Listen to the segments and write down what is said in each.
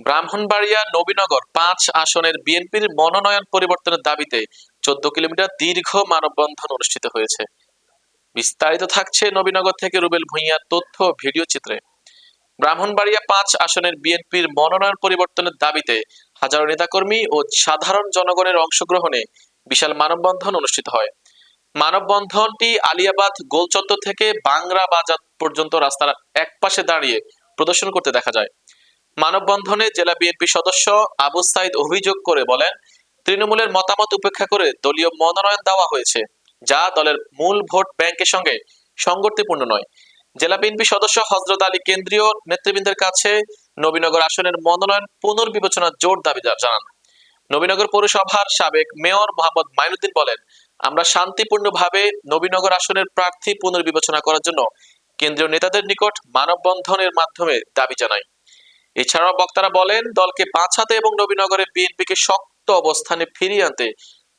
ব্রাহ্মণবাড়িয়া নবীনগর পাঁচ আসনের বিএনপির মনোনয়ন পরিবর্তনের দাবিতে চোদ্দ কিলোমিটার দীর্ঘ মানববন্ধন অনুষ্ঠিত হয়েছে। বিস্তারিত থাকছে নবীনগর থেকে রুবেল ভূঁইয়ার তথ্য ভিডিও চিত্রে। ব্রাহ্মণবাড়িয়া পাঁচ আসনের বিএনপির মনোনয়ন পরিবর্তনের দাবিতে হাজারো নেতাকর্মী ও সাধারণ জনগণের অংশগ্রহণে বিশাল মানববন্ধন অনুষ্ঠিত হয়। মানববন্ধনটি আলিয়াবাদ গোলচত্বর থেকে বাংরা বাজার পর্যন্ত রাস্তার একপাশে দাঁড়িয়ে প্রদর্শন করতে দেখা যায়। মানববন্ধনে জেলা বিএনপি সদস্য আবু সাইদ অভিযোগ করে বলেন, তৃণমূলের মতামত উপেক্ষা করে দলীয় মনোনয়ন দেওয়া হয়েছে, যা দলের মূল ভোট ব্যাংকের সঙ্গে সংগতিপূর্ণ নয়। জেলা বিএনপি সদস্য হজরত আলী কেন্দ্রীয় নেতৃবৃন্দের কাছে নবীনগর আসনের মনোনয়ন পুনর্বিবেচনার জোর দাবি জানান। নবীনগর পৌরসভার সাবেক মেয়র মোহাম্মদ মাইনুদ্দিন বলেন, আমরা শান্তিপূর্ণভাবে নবীনগর আসনের প্রার্থী পুনর্বিবেচনা করার জন্য কেন্দ্রীয় নেতাদের নিকট মানববন্ধনের মাধ্যমে দাবি জানাই। এছাড়াও বক্তারা বলেন, দলকে বাঁচাতে এবং নবীনগরে বিএনপিকে শক্ত অবস্থানে ফিরিয়ে আনতে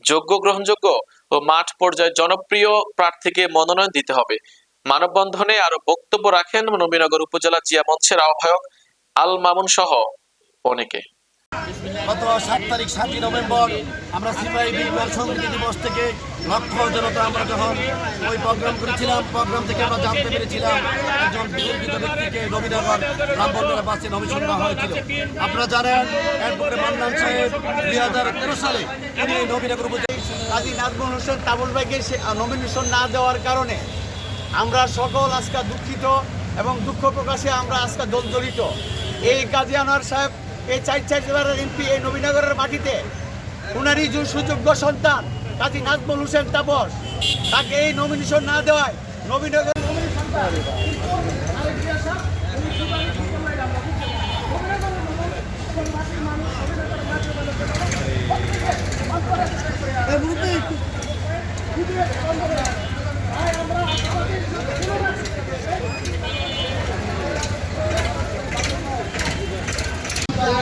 যোগ্য, গ্রহণযোগ্য ও মাঠ পর্যায়ে জনপ্রিয় প্রার্থীকে মনোনয়ন দিতে হবে। মানববন্ধনে আরও বক্তব্য রাখেন নবীনগর উপজেলা জিয়া মঞ্চের আহ্বায়ক আল মামুন সহ অনেকে। গত সাত তারিখ, সাতই নভেম্বর আমরা সিপাহী বিপ্লব সংহতি দিবস থেকে লক্ষ জনতা আমরা যখন ওই প্রোগ্রাম করেছিলাম, প্রোগ্রাম থেকে আমরা জানতে পেরেছিলাম একজন বিতর্কিত ব্যক্তিকে নবীনগর রামবন্ধার বাসে দেওয়া হয়েছিল। আপনারা জানেন, এরপরে মান্নান সাহেব দুই হাজার তেরো সালে তিনি এই নবীনগর কাজী নাজমুল হোসেন তাবুল ভাইকে নমিনেশন না দেওয়ার কারণে আমরা সকল আজকে দুঃখিত এবং দুঃখ প্রকাশে আমরা আজকে দলজড়িত। এই কাজী আনোয়ার সাহেব এই চার চার জেলার এমপি এই নবীনগরের মাটিতে। উনারই যে সুযোগ্য সন্তান, কাজী নাজমুল হোসেন তাপস, তাকে এই নমিনেশন না দেওয়ায় নবীনগর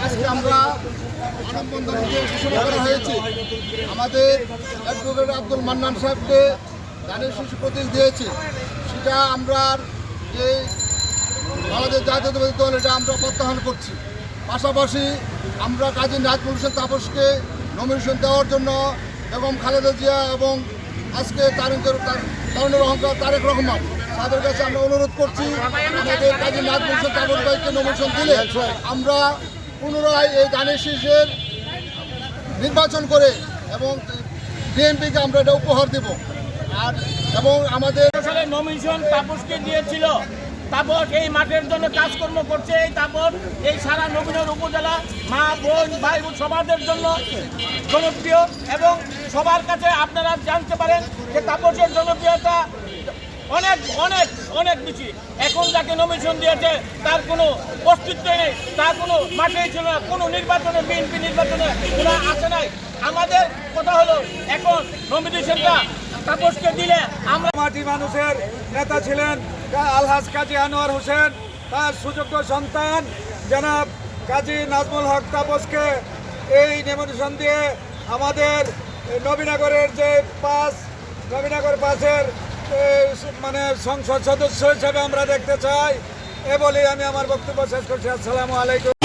আজকে আমরা ঘোষণা করা হয়েছে। আমাদের অ্যাডভোকেট আব্দুল মান্নান সাহেবকে ধানের শিশু প্রতীক দিয়েছে। সেটা আমরা যে বাংলাদেশ জাতীয়তাবাদী দল, এটা আমরা প্রত্যাহার করছি। পাশাপাশি আমরা কাজী নাজমুল হোসেন তাপসকে নমিনেশন দেওয়ার জন্য বেগম খালেদা জিয়া এবং আজকে তারুণের অহংকার তারেক রহমান তাদের কাছে আমরা অনুরোধ করছি, আমাদের কাজী নাজমুল হোসেন তাপস ভাইকে নমিনেশন দিলে আমরা পুনরায় এই গানের শীষের নির্বাচন করে এবং বিএনপিকে আমরা এটা উপহার দেব। আর এবং আমাদের নমিশন তাপসকে দিয়েছিল। তাপস এই মাঠের জন্য কাজকর্ম করছে। এই তাপস এই সারা নবীনের উপজেলা মা, বোন, ভাই, বোন সবাদের জন্য জনপ্রিয় এবং সবার কাছে আপনারা জানতে পারেন যে তাপসের জনপ্রিয়তা অনেক অনেক অনেক বেশি। এখন যাকে নমিশন দিয়েছে, তার কোনো অস্তিত্ব নেই। তার কোনো মাঠেই ছিল না। কোনো নির্বাচনে, বিএনপি নির্বাচনে কোনো আসে নাই। আমাদের কথা হলো, এখন নমিনেশনটা তাপসকে দিলে আমরা মাটি মানুষের নেতা ছিলেন আলহাজ কাজী আনোয়ার হোসেন। তার সুযোগ্য সন্তান জনাব কাজী নাজমুল হক তাপসকে এই নমিনেশন দিয়ে আমাদের নবীনগরের যে পাস, নবীনগর পাসের মানে সংসদ সদস্য হিসেবে আমরা দেখতে চাই। এ বলেই আমি আমার বক্তব্য শেষ করছি। আসসালামু আলাইকুম।